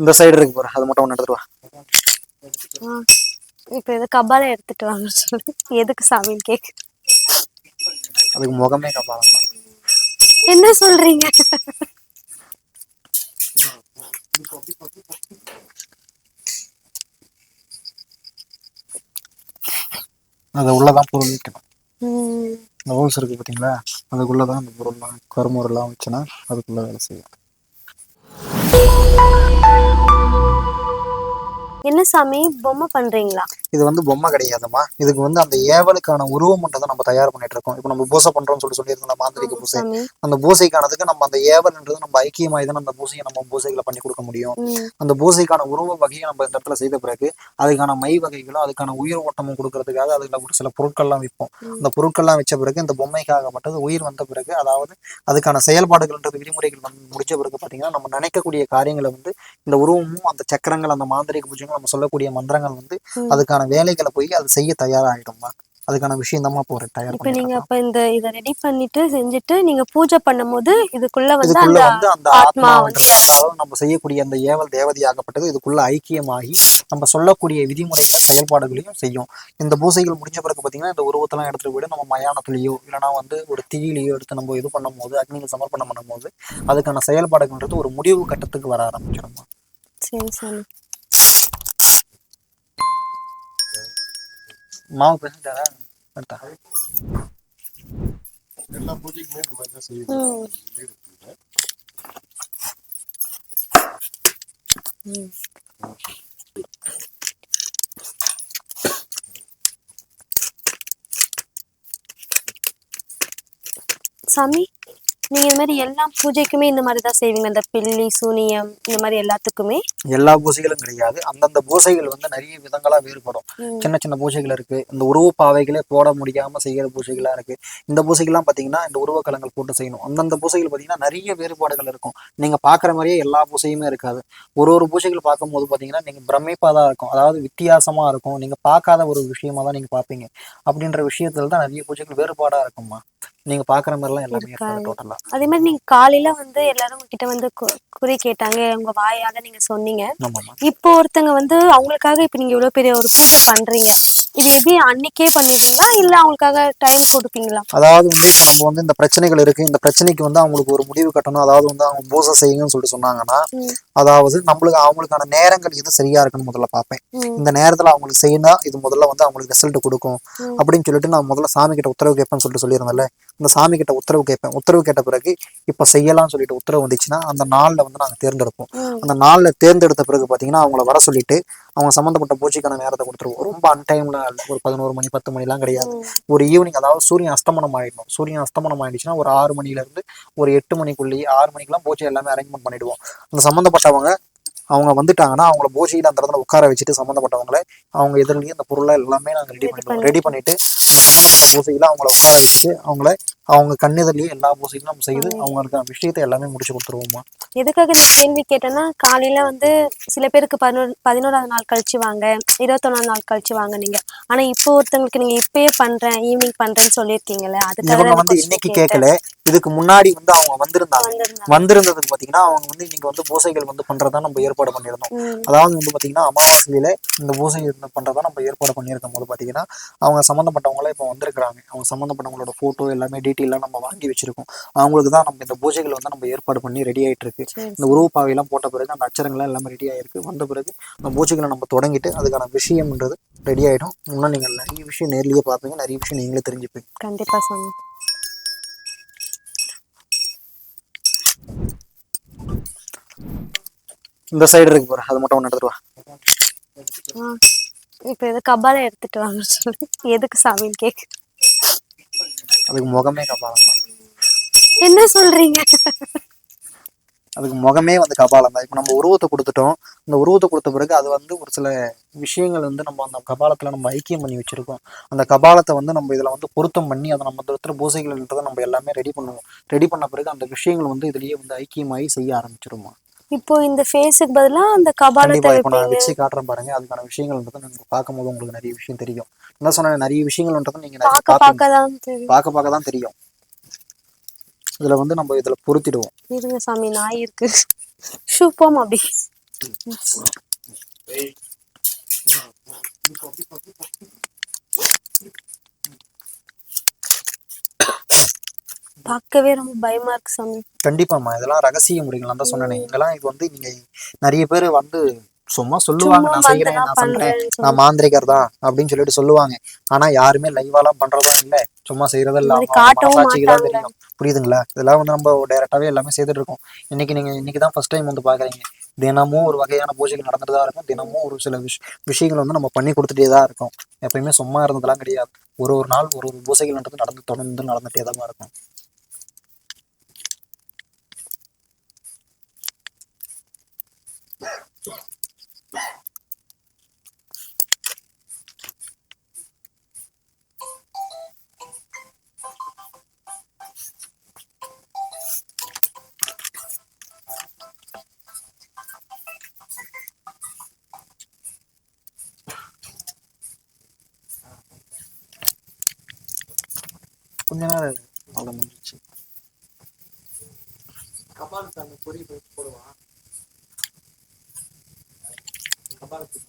இந்த சைடு இருக்கு பாரு அது மட்டும் ஒன்று எடுத்துட்டு வா. இப்ப எது கபாலை எடுத்துட்டு வாங்க சொல்லி. எதுக்கு சாமின்னு கேக்கு அதுக்கு முகமே கபாலம் தான். என்ன சொல்றீங்க? அது உள்ளதான் பொருள் வைக்கணும். இந்த ஹோல்ஸ் இருக்கு பார்த்தீங்களா அதுக்குள்ளதான் அந்த பொருள்லாம் கருமுறைலாம் வச்சுன்னா அதுக்குள்ள வேலை செய்யும். என்ன சாமி? பொம்மை பண்றீங்களா? இது வந்து பொம்மை கிடையாதும்மா இதுக்கு வந்து அந்த ஏவலுக்கான உருவம் மட்டும் தான் நம்ம தயார் பண்ணிட்டு இருக்கோம் இப்போ நம்ம பூசை பண்றோம்னு சொல்லி சொல்லியிருந்தோம் மாந்திரிக பூசை அந்த பூசைக்கானதுக்கு நம்ம அந்த ஏவல்ன்றது நம்ம ஐக்கியமாய் தான் அந்த பூசையை நம்ம பூசைகளை பண்ணி கொடுக்க முடியும். அந்த பூசைக்கான உருவ வகையை நம்ம இந்த இடத்துல செய்த பிறகு அதுக்கான மை வகைகளும் அதுக்கான உயிர் ஓட்டமும் கொடுக்கறதுக்காக அதுல ஒரு சில பொருட்கள்லாம் விற்போம். அந்த பொருட்கள்லாம் வச்ச பிறகு இந்த பொம்மைக்காகப்பட்டது உயிர் வந்த பிறகு அதாவது அதுக்கான செயல்பாடுகள்ன்றது விதிமுறைகள் வந்து முடிச்ச பிறகு பாத்தீங்கன்னா நம்ம நினைக்கக்கூடிய காரியங்களை வந்து இந்த உருவமும் அந்த சக்கரங்கள் அந்த மாந்திரிக பூஜைகள் நம்ம சொல்லக்கூடிய மந்திரங்கள் வந்து ம். அதுக்கான வேலைகளை போய் அது செய்ய தயாராகிடும்மா அதுக்கான விஷயம் தான் இப்போ ஒரு தயார் இப்ப நீங்க. அப்ப இந்த இத ரெடி பண்ணிட்டு செஞ்சுட்டு நீங்க பூஜை பண்ணும்போது இதுக்குள்ள வந்து அந்த வந்து அந்த ஆத்மா ஆத்மா அதாவது நம்ம செய்யக்கூடிய அந்த ஏவல் தேவதையாகப்பட்டது இதுக்குள்ள ஐக்கியமாகி நம்ம சொல்லக்கூடிய விதிமுறைகளை செயல்பாடுகளையும் செய்யும். இந்த பூசைகள் முடிஞ்ச பிறகு பாத்தீங்கன்னா இந்த உருவத்தெல்லாம் எடுத்துட்டு போயிட்டு நம்ம மயானத்திலேயோ இல்லைன்னா வந்து ஒரு தீயிலையோ எடுத்து நம்ம இது பண்ணும்போது அக்னிக்கு சமர்ப்பணம் பண்ணும்போது அதுக்கான செயல்பாடுகள்ன்றது ஒரு முடிவு கட்டத்துக்கு வர ஆரம்பிச்சிடும் சரி சாமி. மாவு பேசிட்டாரா அடுத்தா எல்லா பூஜைக்குமே இந்த மாதிரி தான் செய்யணும் ம். ம். சாமி நீங்க இந்த மாதிரி எல்லா பூஜைக்குமே இந்த மாதிரி தான் செய்வீங்க. இந்த பில்லி சூனியம் இந்த மாதிரி எல்லாத்துக்குமே? எல்லா பூசைகளும் கிடையாது. அந்தந்த பூசைகள் வந்து நிறைய விதங்களா வேறுபடும். சின்ன சின்ன பூசைகள் இருக்கு. இந்த உருவப்பாவைகளே போட முடியாம செய்யற பூசைகளா இருக்கு. இந்த பூசைகள்லாம் பாத்தீங்கன்னா இந்த உருவக்கலங்கள் போட்டு செய்யணும். அந்தந்த பூசைகள் பாத்தீங்கன்னா நிறைய வேறுபாடுகள் இருக்கும். நீங்க பாக்குற மாதிரியே எல்லா பூசையுமே இருக்காது. ஒரு ஒரு பூசைகள் பார்க்கும்போது பாத்தீங்கன்னா நீங்க பிரமிப்பா தான் இருக்கும். அதாவது வித்தியாசமா இருக்கும். நீங்க பார்க்காத ஒரு விஷயமா தான் நீங்க பாப்பீங்க. அப்படின்ற விஷயத்துல தான் நிறைய பூஜைகள் வேறுபாடா இருக்கும்மா. நீங்க பாக்குற மாதிரிலாம் எல்லாமே இருக்காது. டோட்டலா அதே மாதிரி நீங்க காலையில வந்து எல்லாரும் உங்ககிட்ட வந்து குறி கேட்டாங்க உங்க வாயால நீங்க சொன்னீங்க. இப்போ ஒருத்தங்க வந்து அவங்களுக்காக இப்ப நீங்க இவ்வளவு பெரிய ஒரு பூஜை பண்றீங்க. இது எப்படி அன்னைக்கே பண்ணிடுவீங்களா இல்ல அவங்களுக்காக டைம் கொடுப்பீங்களா? அதாவது வந்து இப்போ நம்ம வந்து இந்த பிரச்சனைகள் இருக்கு. இந்த பிரச்சனைக்கு வந்து அவங்களுக்கு ஒரு முடிவு கட்டணும். அதாவது வந்து அவங்க பூசை செய்யுங்கன்னு சொல்லிட்டு சொன்னாங்கன்னா. அதாவது நம்மளுக்கு அவங்களுக்கான நேரங்கள் எது சரியா இருக்குன்னு முதல்ல பார்ப்பேன். இந்த நேரத்துல அவங்களுக்கு செய்யணும் இது முதல்ல வந்து அவங்களுக்கு ரிசல்ட் கொடுக்கும். அப்படின்னு சொல்லிட்டு நான் முதல்ல சாமி கிட்ட உத்தரவு கேட்பேன்னு சொல்லிட்டு சொல்லியிருந்தேன்ல. இந்த சாமி கிட்ட உத்தரவு கேட்பேன். உத்தரவு கேட்ட பிறகு இப்ப செய்யலாம்னு சொல்லிட்டு உத்தரவு வந்துச்சுன்னா அந்த நாள்ல வந்து நாங்க தேர்ந்தெடுப்போம். அந்த நாள்ல தேர்ந்தெடுத்த பிறகு பாத்தீங்கன்னா அவங்கள வர சொல்லிட்டு அவங்க சம்பந்தப்பட்ட பூஜைக்கான நேரத்தை கொடுத்துருவோம். ரொம்ப அன்டைம்ல ஒரு பதினோரு மணி பத்து மணிலாம் கிடையாது. ம். ஒரு ஈவினிங் அதாவது சூரியன் அஸ்தமனம் ஆயிடணும். சூரியன் அஸ்தமனம் ஆயிடுச்சுன்னா ஒரு ஆறு மணில இருந்து ஒரு எட்டு மணிக்குள்ளேயே ஆறு மணிக்கெல்லாம் பூஜை எல்லாமே அரேஞ்ச்மெண்ட் பண்ணிடுவோம். அந்த சம்மந்தப்பட்டவங்க அவங்க வந்துட்டாங்கன்னா அவங்கள பூஜையில அந்த இடத்துல உட்கார வச்சுட்டு சம்மந்தப்பட்டவங்களை அவங்க எதிரிலேயே அந்த பொருளை எல்லாமே நாங்க ரெடி பண்ணிடுவோம். ரெடி பண்ணிட்டு. அந்த சம்மந்தப்பட்ட பூஜையில அவங்கள உட்கார வச்சுட்டு அவங்கள அவங்க கண்ணெதிரிலேயே எல்லா பூஜைகளும் நம்ம செய்து அவங்களுக்கு விஷயத்தை எல்லாமே முடிச்சு கொடுத்துருவோம்மா. எதுக்காக இந்த கேள்வி கேட்டேன்னா காலையில வந்து சில பேருக்கு பதினோரு பதினோராவது நாள் கழிச்சு வாங்க இருபத்தொன்னாவது நாள் கழிச்சு வாங்க நீங்க. ஆனா இப்போ ஒருத்தங்களுக்கு நீங்க இப்பயே பண்றேன் ஈவினிங் பண்றேன்னு சொல்லியிருக்கீங்கல்ல அதுக்காக இவங்க வந்து இன்னைக்கு. கேட்கல இதுக்கு முன்னாடி வந்து அவங்க வந்திருந்தாங்க. வந்திருந்ததுக்கு பாத்தீங்கன்னா அவங்க வந்து இன்னைக்கு வந்து பூசைகள் வந்து பண்றதா நம்ம ஏற்பாடு பண்ணியிருந்தோம். அதாவது வந்து பாத்தீங்கன்னா அமாவாசையில இந்த இருந்து பண்றதா நம்ம ஏற்பாடு பண்ணியிருக்கும் போது பாத்தீங்கன்னா அவங்க சம்மந்தப்பட்டவங்களே இப்போ வந்திருக்கிறாங்க. அவங்க சம்மந்தப்பட்டவங்களோட போட்டோ எல்லாமே டீட்டெயிலாம் நம்ம வாங்கி வச்சிருக்கோம். அவங்களுக்கு தான் நம்ம இந்த பூஜைகள் வந்து நம்ம ஏற்பாடு பண்ணி ரெடி ஆயிட்டு இருக்கு. இந்த உருவப்பாவையெல்லாம் போட்ட பிறகு அந்த அச்சரங்கள் எல்லாமே ரெடி ஆயிருக்கு. வந்த பிறகு அந்த பூஜைகளை நம்ம தொடங்கிட்டு அதுக்கான விஷயம்ன்றது ரெடி ஆயிடும். இன்னும் நீங்க நிறைய விஷயம் நேர்லயே பார்ப்பீங்க. நிறைய விஷயம் நீங்களே தெரிஞ்சுப்பீங்க. கண்டிப்பா சாமி. இந்த சைடு இருக்கு பாரு. அது மட்டும் ஒன்று எடுத்துட்டு வா. இப்ப எது கபாலை எடுத்துட்டு வாங்க சொல்லி. எதுக்கு சாமின்னு கேக்கு. அதுக்கு முகமே கபாலம் தான். என்ன சொல்றீங்க? அதுக்கு முகமே வந்து கபாலம் தான். இப்போ நம்ம உருவத்தை கொடுத்துட்டோம். இந்த உருவத்தை கொடுத்த பிறகு அது வந்து ஒரு சில விஷயங்கள் வந்து நம்ம அந்த கபாலத்துல நம்ம ஐக்கியம் பண்ணி வச்சிருக்கோம். அந்த கபாலத்தை வந்து நம்ம இதுல வந்து பொருத்தம் பண்ணி அதை நம்ம இடத்துல பூசைகள்ன்றதை நம்ம எல்லாமே ரெடி பண்ணுவோம். ரெடி பண்ண பிறகு அந்த விஷயங்கள் வந்து இதுலயே வந்து ஐக்கியமாகி செய்ய ஆரம்பிச்சிருமா? இப்போ இந்த ஃபேஸுக்கு பதிலா அந்த கபாலத்தை இப்போ நான் வச்சு காட்டுறேன் பாருங்க. அதுக்கான விஷயங்கள்ன்றது நீங்க பார்க்கும்போது உங்களுக்கு நிறைய விஷயம் தெரியும். என்ன சொன்ன நிறைய விஷயங்கள்ன்றது நீங்க பார்க்க பார்க்க தான் தெரியும். பார்க்க பார்க்க தான் தெரியும். இதுல வந்து நம்ம இதுல பொருத்திடுவோம். இருங்க சாமி நாய் இருக்கு. ஷூ போமா அப்படி. பார்க்கவே ரொம்ப பயமா இருக்கு சாமி. கண்டிப்பாம்மா. இதெல்லாம் ரகசிய முறைகள் தான் சொன்னேனே. இங்கெல்லாம் இது வந்து நீங்க நிறைய பேர் வந்து சும்மா சொல்லுவாங்க நான் செய்யறேன் நான் பண்றேன் நான் மாந்திரிகர் தான் அப்படின்னு சொல்லிட்டு சொல்லுவாங்க. ஆனா யாருமே லைவாலாம் பண்றதும் இல்ல. சும்மா செய்யறதும் இல்ல தான் மாட்டாங்க. தெரியும். புரியுதுங்களா? இதெல்லாம் வந்து நம்ம டைரக்டாவே எல்லாமே செய்துட்டு இருக்கோம். இன்னைக்கு நீங்க இன்னைக்கு தான் ஃபர்ஸ்ட் டைம் வந்து பாக்குறீங்க. தினமும் ஒரு வகையான பூஜைகள் நடந்துட்டு தான் இருக்கும். தினமும் ஒரு சில விஷ் விஷயங்கள் வந்து நம்ம பண்ணி கொடுத்துட்டே தான் இருக்கோம். எப்பயுமே சும்மா இருந்ததெல்லாம் கிடையாது. ஒரு ஒரு நாள் ஒரு ஒரு பூஜைகள்ன்றது நடந்து தொடர்ந்து நடந்துட்டே தான் இருக்கும். கொஞ்ச நேரம் அவ்வளோ முடிஞ்சிச்சு. கபாலத்து அந்த பொறி போடுவான் கபாலத்து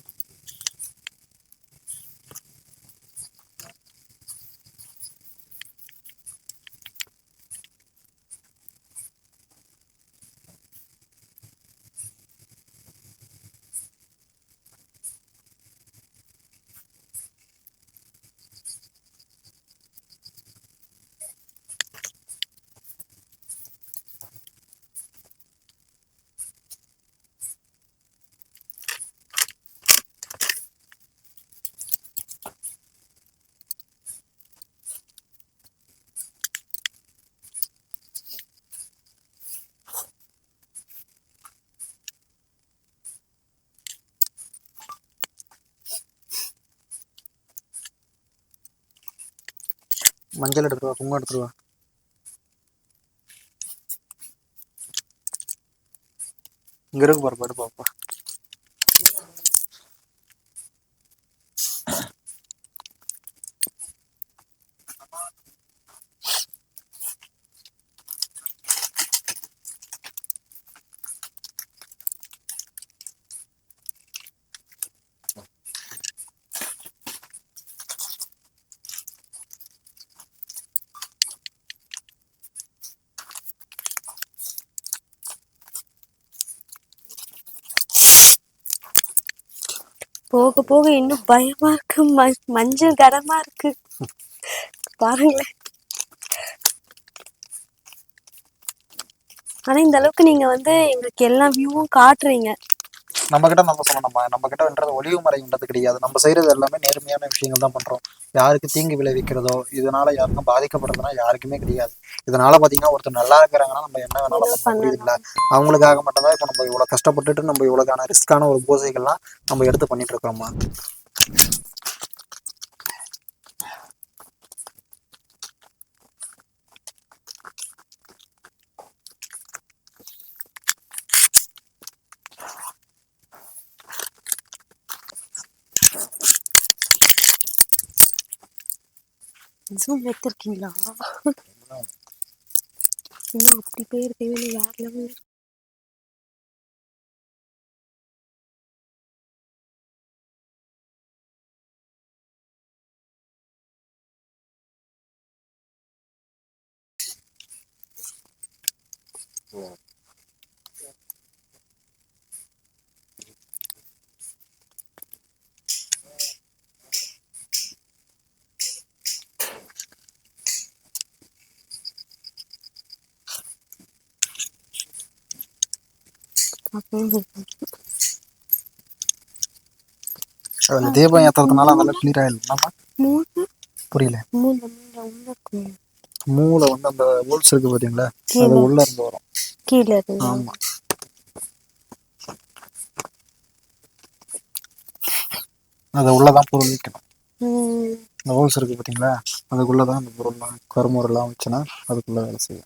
மஞ்சள் எடுத்துருவா குங்குமம் எடுத்துருவா வா. இங்க இருக்கு பாரு பாரு போக போக இன்னும் பயமா இருக்கு. ம- மஞ்சள் கரமா இருக்கு. பாருங்களேன். ஆனா இந்த அளவுக்கு நீங்க வந்து எங்களுக்கு எல்லா வியூவும் காட்டுறீங்க. நம்ம கிட்ட நம்ம சொன்னோம் நம்ம நம்ம கிட்டன்றது ஒளிவு மறைன்றது கிடையாது. நம்ம செய்யறது எல்லாமே நேர்மையான விஷயங்கள் தான் பண்றோம். யாருக்கு தீங்கு விளைவிக்கிறதோ இதனால யாருக்கும் பாதிக்கப்படுறதுனா யாருக்குமே கிடையாது. இதனால பாத்தீங்கன்னா ஒருத்தர் நல்லா இருக்கிறாங்கன்னா நம்ம என்ன வேணாலும் பண்ண புரியுதுங்களா? அவங்களுக்காக மட்டும்தான் இப்போ நம்ம இவ்வளவு கஷ்டப்பட்டுட்டு நம்ம இவ்வளவுக்கான ரிஸ்கான ஒரு பூஜைகள்லாம் நம்ம எடுத்து பண்ணிட்டு இருக்கோம்மா ஜூம் எடுத்துருக்கீங்களா? இன்னும் அப்படி போயிருக்கீங்க வேற லெவல் அதுல தீபம் ஏத்துறதுனால அதெல்லாம் கிளியர் ஆயிடலாமா மூணு. புரியல. மூளை வந்து அந்த ஹோல்ஸ் இருக்கு பாத்தீங்களா? அது உள்ள இருந்து வரும். கீழே இருக்கு ஆமா. அதை உள்ளதான் பொருள் வைக்கணும். இந்த ஹோல்ஸ் இருக்கு பாத்தீங்களா? அதுக்குள்ளதான் அந்த பொருள்லாம் கருமுறைலாம் வச்சுன்னா அதுக்குள்ள வேலை செய்யும்.